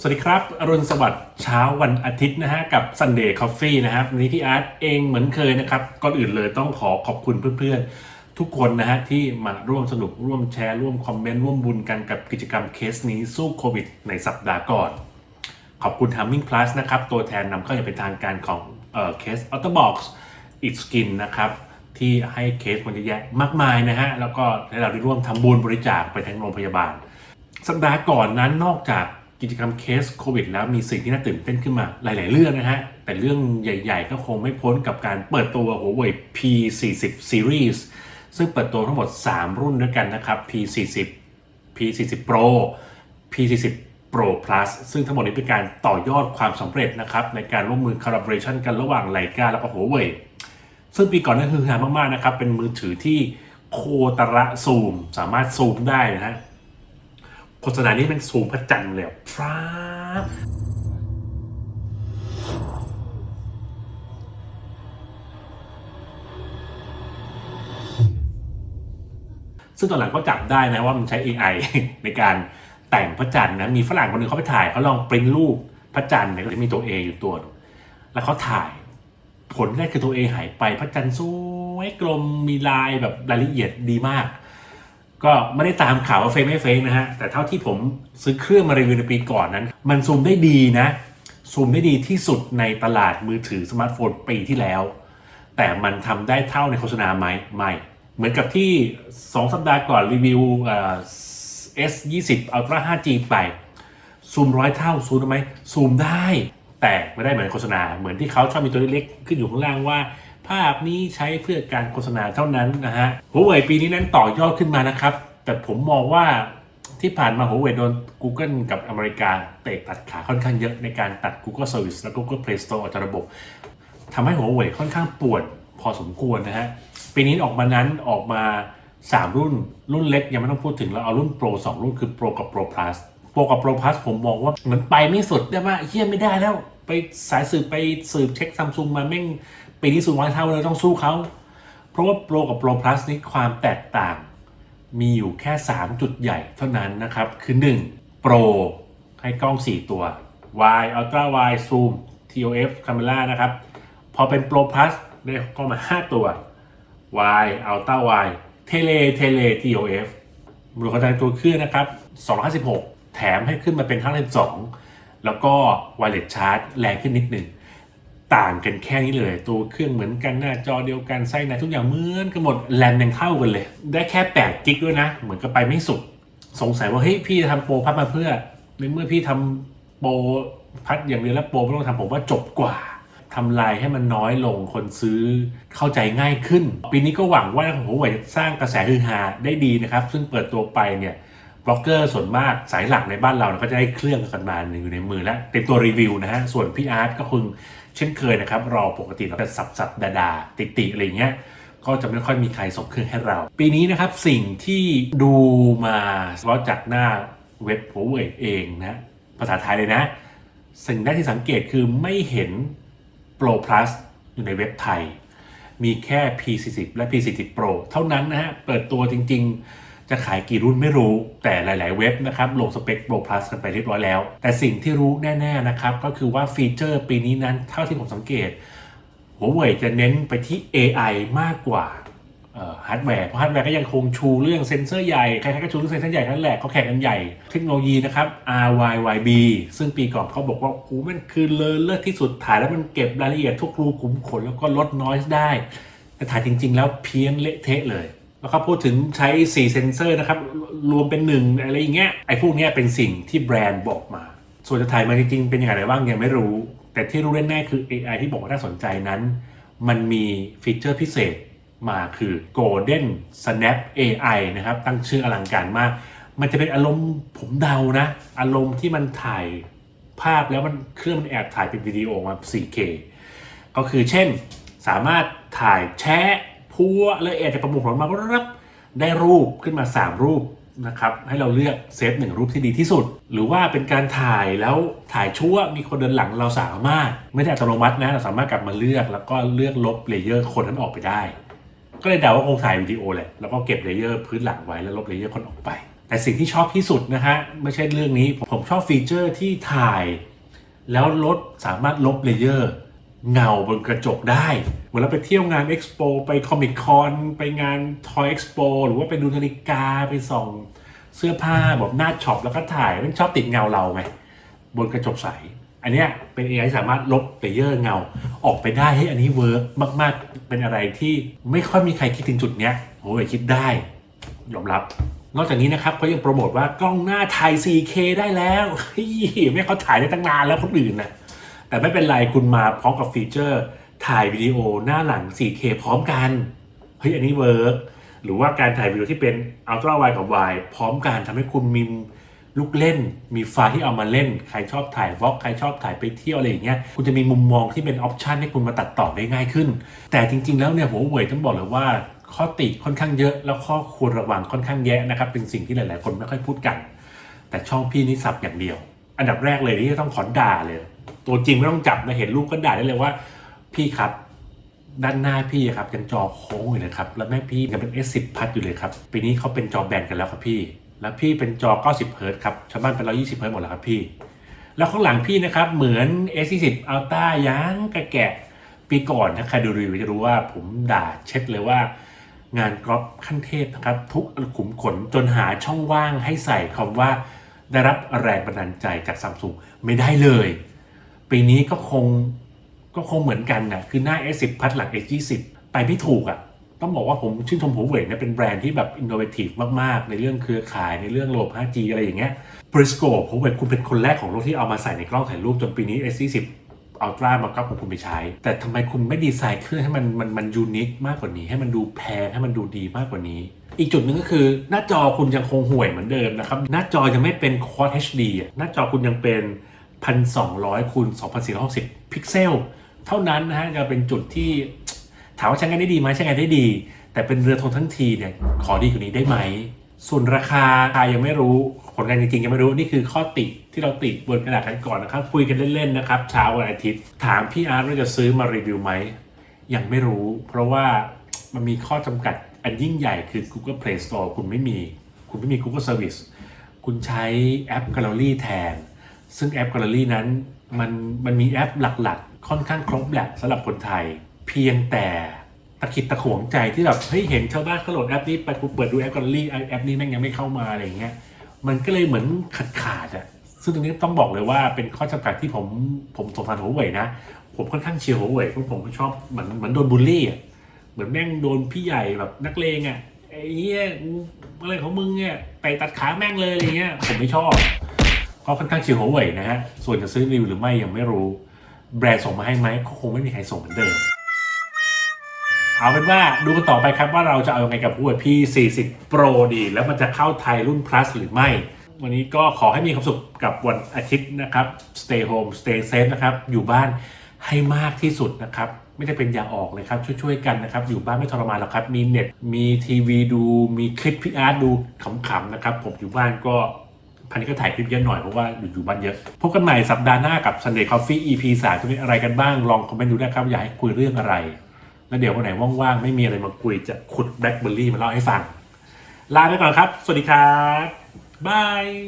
สวัสดีครับ อรุณสวัสดิ์เช้าวันอาทิตย์นะฮะ กับ Sunday Coffee นะครับวันนี้พี่อาร์ตเองเหมือนเคยนะครับ ก่อนอื่นเลยต้องขอขอบคุณเพื่อนๆ ทุกคนนะฮะ ที่มาร่วมสนุกร่วมแชร์ ร่วมคอมเมนต์ ร่วมบุญกันกับกิจกรรมเคสนี้สู้โควิด ในสัปดาห์ก่อน ขอบคุณ Humming Plus นะครับ ตัวแทนนำเข้าอย่างเป็นทางการของเอ่อเคส o t t e r Box It Skin นะครับที่ให้เคสมันเยอะแยะมากมายนะฮะแล้วก็ให้เราได้ร่วมทำบุญบริจาคไปทั้งโรงพยาบาล สัปดาห์ก่อนนั้นนอกจาก กิจกรรมเคสโควิดแล้วมีสิ่งที่น่าตื่นเต้นขึ้นมาหลาย ๆ เรื่องนะฮะ แต่เรื่องใหญ่ ๆ ก็คงไม่พ้นกับการเปิดตัว Huawei P40 Series ซึ่งเปิดตัวทั้งหมด 3 รุ่นด้วยกันนะครับ P40 P40 Pro P40 Pro Plus ซึ่งทั้งหมดนี้เป็นการต่อยอดความสำเร็จนะครับในการร่วมมือ collaboration กันระหว่างไลกาและก็ Huawei ซึ่งปีก่อนนั้นคือฮามาก ๆ นะครับ เป็นมือถือที่โคตระซูม สามารถซูมได้นะฮะ โฆษณานี้เป็นซูมพระจันทร์เลยอะฟ้าบซึ่งตอนหลังก็จับได้นะว่ามันใช้ AI ในการแต่งพระจันทร์นะมีฝรั่งคนหนึ่งเขาไปถ่ายเขาลองปริ้นรูปพระจันทร์เนี่ยก็จะมีตัว A อยู่ตัวหนึ่งแล้วเขาถ่าย ผลแรกคือตัว A หายไปพระจันทร์สวยกลมมีลายแบบรายละเอียดดีมาก ก็ไม่ได้ตามข่าวว่าเฟกไม่เฟกนะฮะ แต่เท่าที่ผมซื้อเครื่องมารีวิวในปีก่อนนั้น มันซูมได้ดีนะ ซูมได้ดีที่สุดในตลาดมือถือสมาร์ทโฟนปีที่แล้ว แต่มันทำได้เท่าในโฆษณาไหมไม่ เหมือนกับที่ 2 สัปดาห์ก่อนรีวิวเอ่อ S20 Ultra 5G ไป ซูมร้อยเท่าซูมได้ไหมซูมได้ แต่ไม่ได้เหมือนโฆษณาเหมือนที่เขาชอบมีตัวเล็กๆขึ้นอยู่ข้างล่างว่า ภาพนี้ใช้เพื่อการโฆษณาเท่านั้นนะฮะหัวเว่ยปีนี้นั้นต่อยอดขึ้นมานะครับ แต่ผมมองว่าที่ผ่านมาหัวเว่ยโดน Google กับอเมริกาเตะตัดขาค่อนข้างเยอะในการตัด Google Service และ Google Play Store ออกจากระบบทำให้หัวเว่ยค่อนข้างปวดพอสมควรนะฮะปีนี้ออกมานั้นออกมา 3 รุ่น รุ่นเล็กยังไม่ต้องพูดถึงแล้วเอารุ่น Pro 2รุ่นคือ Pro กับ Pro Plus Pro กับ Pro Plus ผมมองว่าเหมือนไปไม่สุดได้ว่าเฮียไม่ได้แล้ว ไปสายสืบไปสืบเช็คซัมซุงมาแม่ง ปีนี้สูงร้อยเท่าเลยต้องสู้เขา เพราะว่า Pro กับ Pro Plus นี้ความแตกต่างมีอยู่แค่ 3 จุดใหญ่เท่านั้นนะครับ คือ 1 Pro ให้กล้อง 4 ตัว Wide Ultra Wide Zoom TOF Camera นะครับ พอเป็น Pro Plus ได้กล้องมา 5 ตัว Wide Ultra Wide Tele Tele TOF มูลค่าตัวเครื่องนะครับ 256 แถมให้ขึ้นมาเป็น512แล้วก็ Wireless Charge แรงขึ้นนิดหนึ่ง ต่างกันแค่นี้เลย ตัวเครื่องเหมือนกันหน้าจอเดียวกันไส้ในทุกอย่างเหมือนกันหมดแรมยังเท่ากันเลย ได้แค่8กิกด้วยนะ เหมือนกับไปไม่สุด สงสัยว่าเฮ้ยพี่จะทำโปรพัดมาเพื่อ ในเมื่อพี่ทำโปรพัดอย่างเดียวแล้วโปรไม่ต้องทำผมว่าจบกว่าทำลายให้มันน้อยลงคนซื้อเข้าใจง่ายขึ้น ปีนี้ก็หวังว่าหัวเว่ยสร้างกระแสฮือฮาได้ดีนะครับ ซึ่งเปิดตัวไปเนี่ย บล็อกเกอร์ส่วนมากสายหลักในบ้านเราก็จะได้เครื่องกันมาอยู่ในมือแล้วเป็นตัวรีวิวนะฮะส่วนพี่อาร์ตก็คงเช่นเคยนะครับรอปกติเราจะสับสับดาดาติติอะไรเงี้ยก็จะไม่ค่อยมีใครส่งเครื่องให้เรา ปีนี้นะครับสิ่งที่ดูมาเพราะจากหน้าเว็บหัวเว่ยเองนะภาษาไทยเลยนะ สิ่งแรกที่สังเกตคือไม่เห็น Pro Plus อยู่ในเว็บไทย มีแค่ P40 และ P40 Pro เท่านั้นนะฮะเปิดตัวจริง ๆ จะขายกี่รุ่นไม่รู้ แต่หลาย ๆ เว็บนะครับลงสเปค Pro Plus กันไปเรียบร้อยแล้ว แต่สิ่งที่รู้แน่ ๆ นะครับก็คือว่าฟีเจอร์ปีนี้นั้นเท่าที่ผมสังเกตหัวเว่ยจะเน้นไปที่ AI มากกว่าฮาร์ดแวร์เพราะฮาร์ดแวร์ก็ยังคงชูเรื่องเซ็นเซอร์ใหญ่ ใครๆก็ชูเรื่องเซ็นเซอร์ใหญ่นั่นแหละเขาแข่งกันใหญ่ เทคโนโลยีนะครับ RYYB ซึ่งปีก่อนเขาบอกว่าโอ้มันคือเลอเลิศที่สุดถ่ายแล้วมันเก็บรายละเอียดทุกรูขุมขนแล้วก็ลดนอยส์ได้ แต่ถ่ายจริง ๆ แล้วเพี้ยนเละเทะเลย แล้วเขาพูดถึงใช้ 4 เซนเซอร์นะครับ รวมเป็นหนึ่งอะไรอย่างเงี้ยไอ้พวกเนี้ยเป็นสิ่งที่แบรนด์บอกมา ส่วนจะถ่ายมาจริงๆเป็นยังไงบ้างยังไม่รู้ แต่ที่รู้แน่ๆคือ AI ที่บอกว่าน่าสนใจนั้น มันมีฟีเจอร์พิเศษมาคือ Golden Snap AI นะครับ ตั้งชื่ออลังการมาก มันจะเป็นอารมณ์ผมเดานะ อารมณ์ที่มันถ่ายภาพแล้วมันเครื่องมันแอบถ่ายเป็นวิดีโอมา 4K ก็คือเช่น สามารถถ่ายแชะ พัวแล้วแอดจะประมวลผลมารับได้รูปขึ้นมา 3 รูปนะครับให้เราเลือกเซฟหนึ่งรูปที่ดีที่สุด หรือว่าเป็นการถ่ายแล้วถ่ายชั่วมีคนเดินหลังเราสามารถ ไม่ได้อัตโนมัตินะเราสามารถกลับมาเลือกแล้วก็เลือกลบเลเยอร์คนนั้นออกไปได้ ก็เลยเดาว่าคงถ่ายวิดีโอแหละแล้วก็เก็บเลเยอร์พื้นหลังไว้แล้วลบเลเยอร์คนออกไป แต่สิ่งที่ชอบที่สุดนะฮะไม่ใช่เรื่องนี้ผมชอบฟีเจอร์ที่ถ่าย แล้วรถสามารถลบเลเยอร์ เงาบนกระจกได้เหมือนเราไปเที่ยวงานเอ็กซ์โปไปคอมิคอนไปงานทอยเอ็กซ์โปหรือว่าไปดูนาฬิกาไปส่องเสื้อผ้าแบบหน้าช็อปแล้วก็ถ่ายมันชอบติดเงาเราไงบนกระจกใส อันเนี้ยเป็น AI สามารถลบเลเยอร์เงาออกไปได้ให้อันนี้เวิร์กมาก ๆ เป็นอะไรที่ไม่ค่อยมีใครคิดถึงจุดเนี้ยโอ้ยคิดได้ ยอมรับ นอกจากนี้นะครับเขายังโปรโมทว่ากล้องหน้าถ่าย 4K ได้แล้วเฮ้ยไม่เขาถ่ายได้ตั้งนานแล้วคนอื่นนะ แต่ไม่เป็นไรคุณมาพร้อมกับฟีเจอร์ถ่ายวิดีโอหน้าหลัง 4K พร้อมกัน เฮ้ยอันนี้เวิร์กหรือว่าการถ่ายวิดีโอที่เป็นอัลตร้าไวกับไวพร้อมกันทำให้คุณมีลูกเล่น มีไฟล์ที่เอามาเล่น ใครชอบถ่ายวอล์กใครชอบถ่ายไปเที่ยวอะไรอย่างเงี้ย คุณจะมีมุมมองที่เป็นออปชันให้คุณมาตัดต่อได้ง่ายขึ้น แต่จริง ๆ แล้วเนี่ยหัวเว่ยต้องบอกเลยว่าข้อติค่อนข้างเยอะ แล้วข้อควรระวังค่อนข้างแยะนะครับ เป็นสิ่งที่หลาย ๆ คนไม่ค่อยพูดกัน แต่ช่องพี่นี่สับอย่างเดียว อันดับแรกเลยที่จะต้องขอด่าเลย ตัวจริงไม่ต้องจับนะเห็นรูปก็ด่าได้เลยว่า พี่ครับด้านหน้าพี่ครับยังจอโค้งอยู่เลยครับ แล้วแม่พี่ยังเป็น S10 พัดอยู่เลยครับ ปีนี้เขาเป็นจอแบนกันแล้วครับพี่ แล้วพี่เป็นจอ 90 เฮิร์ตครับ ชาวบ้านเป็น 120 เฮิร์ตหมดแล้วครับพี่ แล้วข้างหลังพี่นะครับ เหมือน S40 Ultra ยังกระแกะ ปีก่อนถ้าใครดูรีวิวจะรู้ว่าผมด่าเช็ดเลยว่า งานกรอบขั้นเทพนะครับ ทุกขุมขนจนหาช่องว่างให้ใส่คำว่า ได้รับแรงบันดาลใจจากซัมซุงไม่ได้เลย ปีนี้ก็คงก็คงเหมือนกันนะคือหน้า S10 พัดหลัง S20 ไปไม่ถูกอะ่ะ ต้องบอกว่าผมชื่นชมหัวเว่ยเนี่ยเป็นแบรนด์ที่แบบอินโนเวทีฟมาก ๆ ในเรื่องเครือข่ายในเรื่องโลบ 5G อะไรอย่างเงี้ย Brisco หัวเว่ยคุณเป็นคนแรกของโลกที่เอามาใส่ในกล้องถ่ายรูปจนปีนี้ S20 อัลตร้ามาก็ของคุณไปใช้ แต่ทำไมคุณไม่ดีไซน์เครื่องให้มันมันมันยูนิคมากกว่านี้ ให้มันดูแพงให้มันดูดีมากกว่านี้ อีกจุดหนึ่งก็คือ หน้าจอคุณยังคงห่วยเหมือนเดิมนะครับ หน้าจอยังไม่เป็น Quad HD หน้าจอคุณยังเป็น 1,200คูณ2,460 พิกเซล เท่านั้นนะฮะจะเป็นจุดที่ถามว่าใช้งานได้ดีไหมใช้งานได้ดี แต่เป็นเรือธงทั้งทีเนี่ยขอดีกว่านี้ได้ไหม ส่วนราคาราคายังไม่รู้ผลงานจริงๆยังไม่รู้นี่คือข้อติที่เราติดบนกระดาษกันก่อนนะครับ คุยกันเล่นๆนะครับเช้าวันอาทิตย์ ถามพี่อาร์ตว่าจะซื้อมารีวิวไหมยังไม่รู้ เพราะว่ามันมีข้อจำกัดอันยิ่งใหญ่คือ Google Play Store คุณไม่มี คุณไม่มี Google Service คุณใช้แอป Gallery แทน ซึ่งแอป Gallery นั้นมันมันมีแอปหลักๆ ค่อนข้างครบแหละสำหรับคนไทย เพียงแต่ตะขิดตะขวงใจที่แบบเฮ้ยเห็นชาวบ้านเขาโหลดแอปนี้ไปกูเปิดดูแอป Gallery ไอ้แอปนี้แม่งยังไม่เข้ามาอะไรเงี้ยมันก็เลยเหมือนขาดขาดๆอะซึ่งตรงนี้ต้องบอกเลยว่าเป็นข้อจำกัดที่ผมผมสงสารหัวเว่ยนะ ผมค่อนข้างเชียร์หัวเว่ยเพราะผมก็ชอบเหมือนเหมือนโดนบูลลี่อะเหมือนแม่งโดนพี่ใหญ่แบบนักเลงอะไอ้เหี้ยอะไรของมึงเนี่ยไปตัดขาแม่งเลยอะไรเงี้ยผมไม่ชอบ ก็ค่อนข้างเชียร์หัวเว่ยนะฮะ ส่วนจะซื้อรีวิวหรือไม่ยังไม่รู้ แบรนด์ส่งมาให้ไหมก็คงไม่มีใครส่งเหมือนเดิม เอาเป็นว่าดูกันต่อไปครับว่าเราจะเอายังไงกับหัว P40 Pro ดี แล้วมันจะเข้าไทยรุ่น plus หรือไม่ วันนี้ก็ขอให้มีความสุขกับวันอาทิตย์นะครับ stay home stay safe นะครับ อยู่บ้านให้มากที่สุดนะครับไม่ได้เป็นอย่าออกเลยครับ ช่วยๆกันนะครับ อยู่บ้านไม่ทรมานหรอกครับ มีเน็ต มีทีวีดู มีคลิปพี่อาร์ตดูขำๆนะครับ ผมอยู่บ้านก็ พันนี้ก็ถ่ายคลิปเยอะหน่อยเพราะว่าอยู่อยู่บ้านเยอะ พบกันใหม่สัปดาห์หน้ากับ Sunday Coffee EP 3จะเป็นอะไรกันบ้าง ลองคอมเมนต์ดูนะครับ อยากให้คุยเรื่องอะไร แล้วเดี๋ยววันไหนว่างๆ ไม่มีอะไรมาคุยจะขุดแบล็คเบอร์รี่มาเล่าให้ฟัง ลาไปก่อนครับ สวัสดีครับ บาย